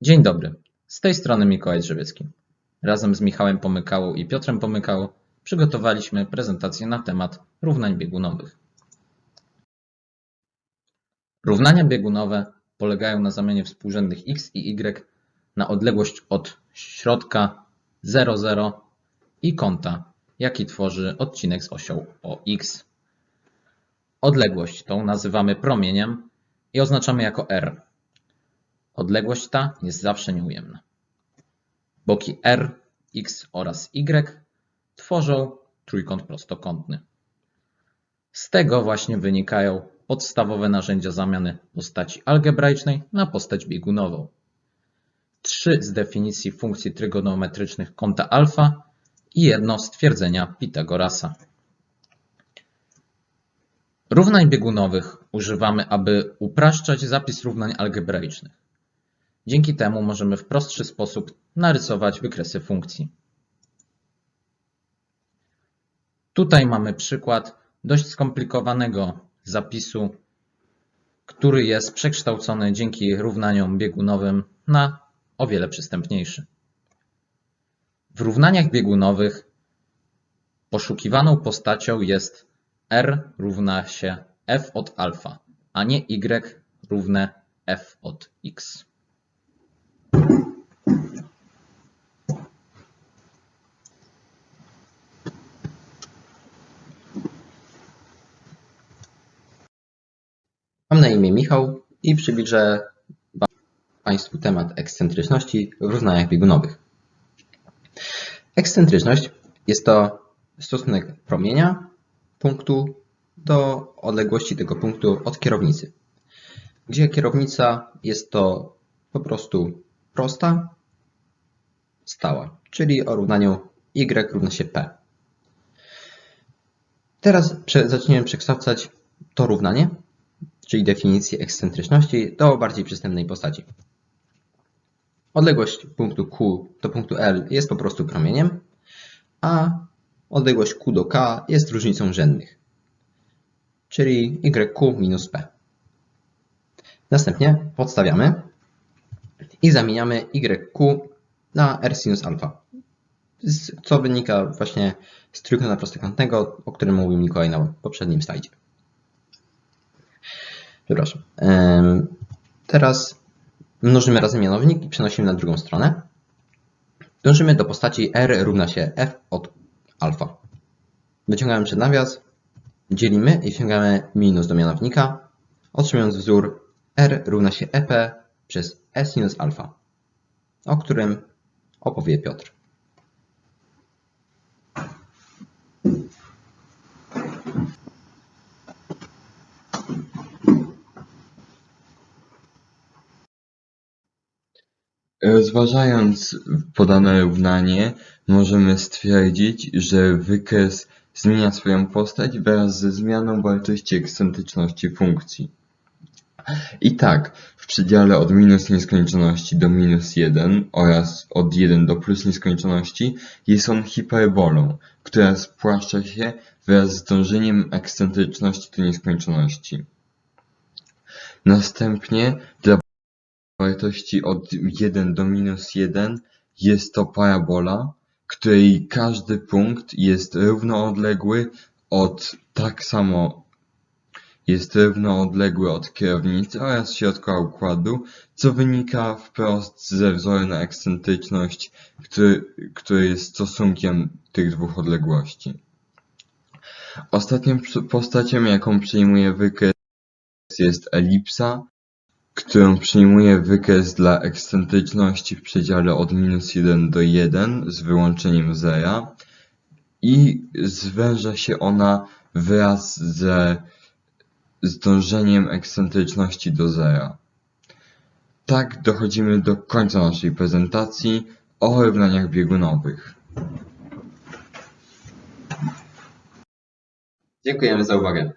Dzień dobry, z tej strony Mikołaj Drzewiecki. Razem z Michałem Pomykałą i Piotrem Pomykałą przygotowaliśmy prezentację na temat równań biegunowych. Równania biegunowe polegają na zamianie współrzędnych x i y na odległość od środka 0,0 i kąta, jaki tworzy odcinek z osią OX. Odległość tą nazywamy promieniem i oznaczamy jako r. Odległość ta jest zawsze nieujemna. Boki R, X oraz Y tworzą trójkąt prostokątny. Z tego właśnie wynikają podstawowe narzędzia zamiany postaci algebraicznej na postać biegunową. Trzy z definicji funkcji trygonometrycznych kąta alfa i jedno z twierdzenia Pitagorasa. Równań biegunowych używamy, aby upraszczać zapis równań algebraicznych. Dzięki temu możemy w prostszy sposób narysować wykresy funkcji. Tutaj mamy przykład dość skomplikowanego zapisu, który jest przekształcony dzięki równaniom biegunowym na o wiele przystępniejszy. W równaniach biegunowych poszukiwaną postacią jest r równa się f od alfa, a nie y równe f od x. Mam na imię Michał i przybliżę Państwu temat ekscentryczności w równaniach biegunowych. Ekscentryczność jest to stosunek promienia punktu do odległości tego punktu od kierownicy, gdzie kierownica jest to po prostu prosta, stała, czyli o równaniu y równa się p. Teraz zaczniemy przekształcać to równanie czyli definicję ekscentryczności, do bardziej przystępnej postaci. Odległość punktu Q do punktu L jest po prostu promieniem, a odległość Q do K jest różnicą rzędnych, czyli YQ minus P. Następnie podstawiamy i zamieniamy YQ na R sinus alfa, co wynika właśnie z trójkąta prostokątnego, o którym mówił Mikołaj na poprzednim slajdzie. Przepraszam. Teraz mnożymy razem mianownik i przenosimy na drugą stronę. Dążymy do postaci r równa się f od alfa. Wyciągamy przed nawias, dzielimy i wciągamy minus do mianownika, otrzymując wzór r równa się ep przez s sinus alfa, o którym opowie Piotr. Rozważając podane równanie, możemy stwierdzić, że wykres zmienia swoją postać wraz ze zmianą wartości ekscentryczności funkcji. I tak, w przedziale od minus nieskończoności do minus 1 oraz od 1 do plus nieskończoności jest on hiperbolą, która spłaszcza się wraz z dążeniem ekscentryczności do nieskończoności. Następnie dla wartości od 1 do minus 1 jest to parabola, której każdy punkt jest równoodległy od tak samo jest równoodległy od kierownicy oraz środka układu, co wynika wprost ze wzoru na ekscentryczność, który, który jest stosunkiem tych dwóch odległości. Ostatnią postacią, jaką przyjmuje wykres jest elipsa, którą przyjmuje wykres dla ekscentryczności w przedziale od minus 1 do 1 z wyłączeniem zera i zwęża się ona wraz ze z dążeniem ekscentryczności do zera. Tak dochodzimy do końca naszej prezentacji o równaniach biegunowych. Dziękujemy za uwagę.